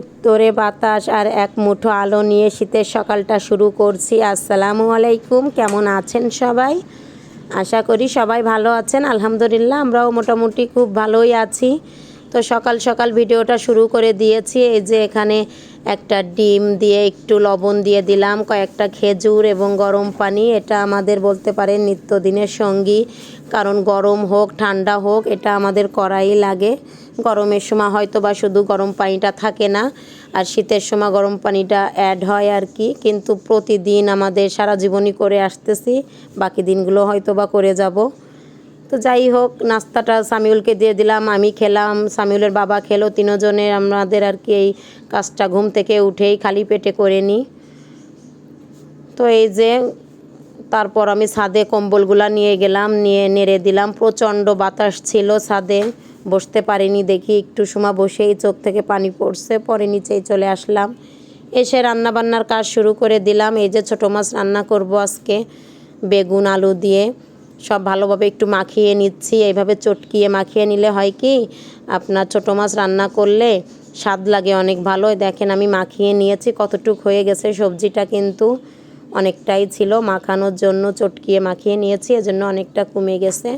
উত্তরে বাতাস আর এক মুঠো আলো নিয়ে শীতের সকালটা শুরু করছি। আসসালামু আলাইকুম, কেমন আছেন সবাই? আশা করি সবাই ভালো আছেন। আলহামদুলিল্লাহ, আমরাও মোটামুটি খুব ভালোই আছি। তো সকাল সকাল ভিডিওটা শুরু করে দিয়েছি। এই যে এখানে একটা ডিম দিয়ে একটু লবণ দিয়ে দিলাম, কয়েকটা খেজুর এবং গরম পানি। এটা আমাদের বলতে পারেন নিত্যদিনের সঙ্গী। কারণ গরম হোক, ঠান্ডা হোক, এটা আমাদের করাই লাগে। গরমের সময় হয়তো বা শুধু গরম পানিটা থাকে না, আর শীতের সময় গরম পানিটা অ্যাড হয় আর কি। কিন্তু প্রতিদিন আমাদের সারা জীবনই করে আসতেছি, বাকি দিনগুলো হয়তো বা করে যাব। তো যাই হোক, নাস্তাটা সামিউলকে দিয়ে দিলাম, আমি খেলাম, সামিউলের বাবা খেলো তিনজনের আমাদের আর কি এই কাজটা ঘুম থেকে উঠেই খালি পেটে করে নিই তো এই যে, তারপর আমি ছাদে কম্বলগুলা নিয়ে গেলাম, নিয়ে নেড়ে দিলাম, প্রচণ্ড বাতাস ছিল ছাদে, বসতে পারিনি দেখি একটু সময় বসেই চোখ থেকে পানি পড়ছে, পরে নিচেই চলে আসলাম। এসে রান্না বান্নার কাজ শুরু করে দিলাম, এই যে ছোটো মাছ রান্না করব আজকে, বেগুন, আলু দিয়ে। সব ভালোভাবে একটু মাখিয়ে নিচ্ছি। এইভাবে চটকিয়ে মাখিয়ে নিলে হয় কি, আপনার ছোটো মাছ রান্না করলে স্বাদ লাগে অনেক ভালো। দেখেন আমি মাখিয়ে নিয়েছি, কতটুক হয়ে গেছে সবজিটা কিন্তু অনেকটাই ছিল মাখানোর জন্য, চটকিয়ে মাখিয়ে নিয়েছি, এজন্য অনেকটা কমে গেছে।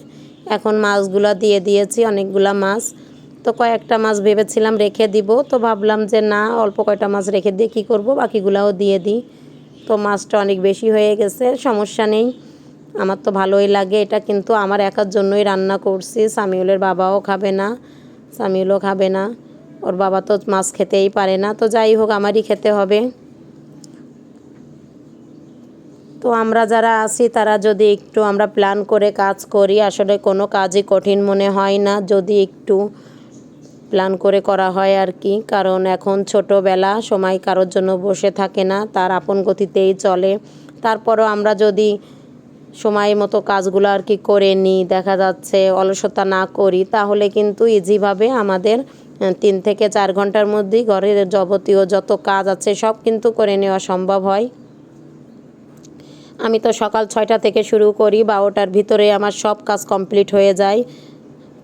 এখন মাছগুলো দিয়ে দিয়েছি, অনেকগুলা মাছ। তো কয়েকটা মাছ ভেবেছিলাম রেখে দিব, তো ভাবলাম যে না, অল্প কয়টা মাছ রেখে দিয়ে কী করব, বাকিগুলাও দিয়ে দিই। তো মাছটা অনেক বেশি হয়ে গেছে, সমস্যা নেই। আমার তো ভালোই লাগে, এটা কিন্তু আমার একার জন্যই রান্না করছি। সামিউলের বাবাও খাবে না, সামিউলও খাবে না। ওর বাবা তো মাছ খেতেই পারে না। তো যাই হোক, আমারই খেতে হবে। তো আমরা যারা আছি, তারা যদি একটু আমরা প্ল্যান করে কাজ করি, আসলে কোনো কাজই কঠিন মনে হয় না। যদি একটু প্ল্যান করে করা হয় আর কি। কারণ এখন ছোটোবেলা, সময় কারোর জন্য বসে থাকে না, তার আপন গতিতেই চলে। তারপরও আমরা যদি সময় মতো কাজগুলো আর কি করে নিই, দেখা যাচ্ছে অলসতা না করি, তাহলে কিন্তু ইজিভাবে আমাদের তিন থেকে চার ঘণ্টার মধ্যেই ঘরের যাবতীয় যত কাজ আছে সব কিন্তু করে নেওয়া সম্ভব হয়। আমি তো সকাল ছয়টা থেকে শুরু করি, বারোটার ভিতরে আমার সব কাজ কমপ্লিট হয়ে যায়।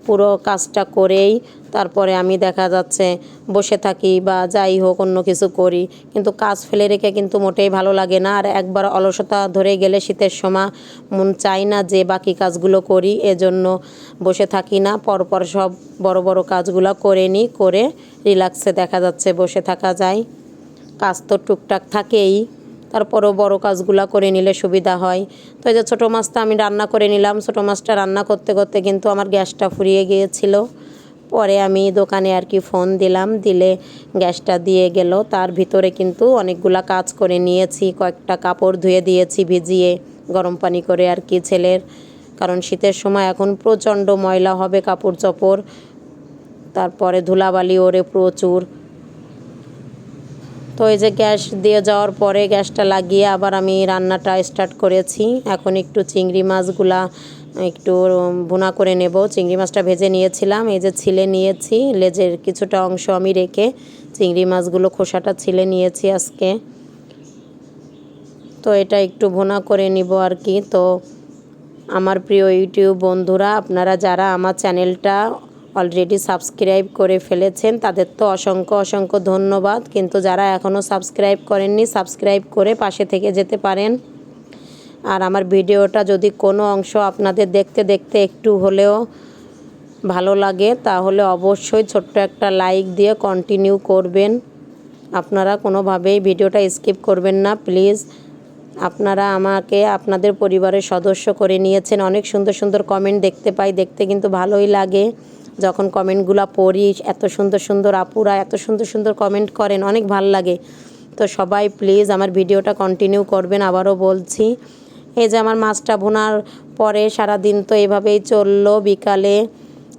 পুরো কাজটা করেই তারপরে আমি দেখা যাচ্ছে বসে থাকি বা যাই হোক অন্য কিছু করি। কিন্তু কাজ ফেলে রেখে কিন্তু মোটেই ভালো লাগে না। আর একবার অলসতা ধরে গেলে শীতের সময় মন চাই না যে বাকি কাজগুলো করি, এজন্য বসে থাকি না। পরপর সব বড় বড় কাজগুলো করে নিই, করে রিল্যাক্সে দেখা যাচ্ছে বসে থাকা যায়। কাজ তো টুকটাক থাকেই। তারপরও বড় কাজগুলো করে নিলে সুবিধা হয়। তো এই যে ছোটো মাছটা আমি রান্না করে নিলাম, ছোটো মাছটা রান্না করতে করতে কিন্তু আমার গ্যাসটা ফুরিয়ে গিয়েছিল। পরে আমি দোকানে আর কি ফোন দিলাম, দিলে গ্যাসটা দিয়ে গেল। তার ভিতরে কিন্তু অনেকগুলা কাজ করে নিয়েছি, কয়েকটা কাপড় ধুয়ে দিয়েছি ভিজিয়ে, গরম পানি করে আর কি ছেলের। কারণ শীতের সময় এখন প্রচণ্ড ময়লা হবে, কাপড় চোপড়। তারপরে ধুলাবালি ওরে প্রচুর। তো এই যে গ্যাস দিয়ে যাওয়ার পরে গ্যাসটা লাগিয়ে আবার আমি রান্নাটা স্টার্ট করেছি। এখন একটু চিংড়ি মাছগুলা একটু ভুনা করে নেব। চিংড়ি মাছটা ভেজে নিয়েছিলাম। এই যে ছিলে নিয়েছি, লেজের কিছুটা অংশ আমি রেখে চিংড়ি মাছগুলো খোসাটা ছিলে নিয়েছি আজকে। তো এটা একটু ভুনা করে নিব আর কি। তো আমার প্রিয় ইউটিউব বন্ধুরা, আপনারা যারা আমার চ্যানেলটা অলরেডি সাবস্ক্রাইব করে ফেলেছেন, তাদের তো অসংখ্য অসংখ্য ধন্যবাদ। কিন্তু যারা এখনও সাবস্ক্রাইব করেননি সাবস্ক্রাইব করে পাশে থেকে যেতে পারেন। আর আমার ভিডিওটা যদি কোনো অংশ আপনাদের দেখতে দেখতে একটু হলেও ভালো লাগে, তাহলে অবশ্যই ছোট্ট একটা লাইক দিয়ে কন্টিনিউ করবেন। আপনারা কোনোভাবেই ভিডিওটা স্কিপ করবেন না প্লিজ আপনারা আমাকে, আপনাদের পরিবারের সদস্য করে নিয়েছেন। অনেক সুন্দর সুন্দর কমেন্ট দেখতে পাই, দেখতে কিন্তু ভালোই লাগে। যখন কমেন্টগুলো পড়ি, এত সুন্দর সুন্দর আপুরা এত সুন্দর সুন্দর কমেন্ট করেন, অনেক ভালো লাগে। তো সবাই প্লিজ আমার ভিডিওটা কন্টিনিউ করবেন, আবারও বলছি। এই যে আমার মাছটা ভোনার পরে সারা দিন তো এভাবেই চলল, বিকালে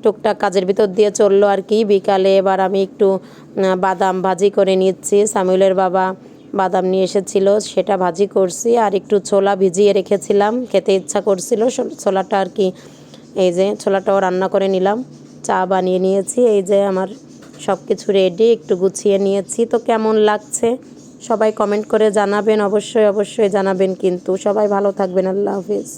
টুকটাক কাজের ভিতর দিয়ে চলল আর কি। বিকালে এবার আমি একটু বাদাম ভাজি করে নিচ্ছি। সামিউলের বাবা বাদাম নিয়ে এসেছিল, সেটা ভাজি করছি আর একটু ছোলা ভিজিয়ে রেখেছিলাম, খেতে ইচ্ছা করছিল ছোলাটা আর কি। এই যে ছোলাটাও রান্না করে নিলাম। চা বানিয়ে নিয়েছি, এই যে আমার সব কিছু রেডি একটু গুছিয়ে নিয়েছি। তো কেমন লাগছে? সবাই কমেন্ট করে জানাবেন, অবশ্যই অবশ্যই জানাবেন কিন্তু। সবাই ভালো থাকবেন, আল্লাহ হাফিজ।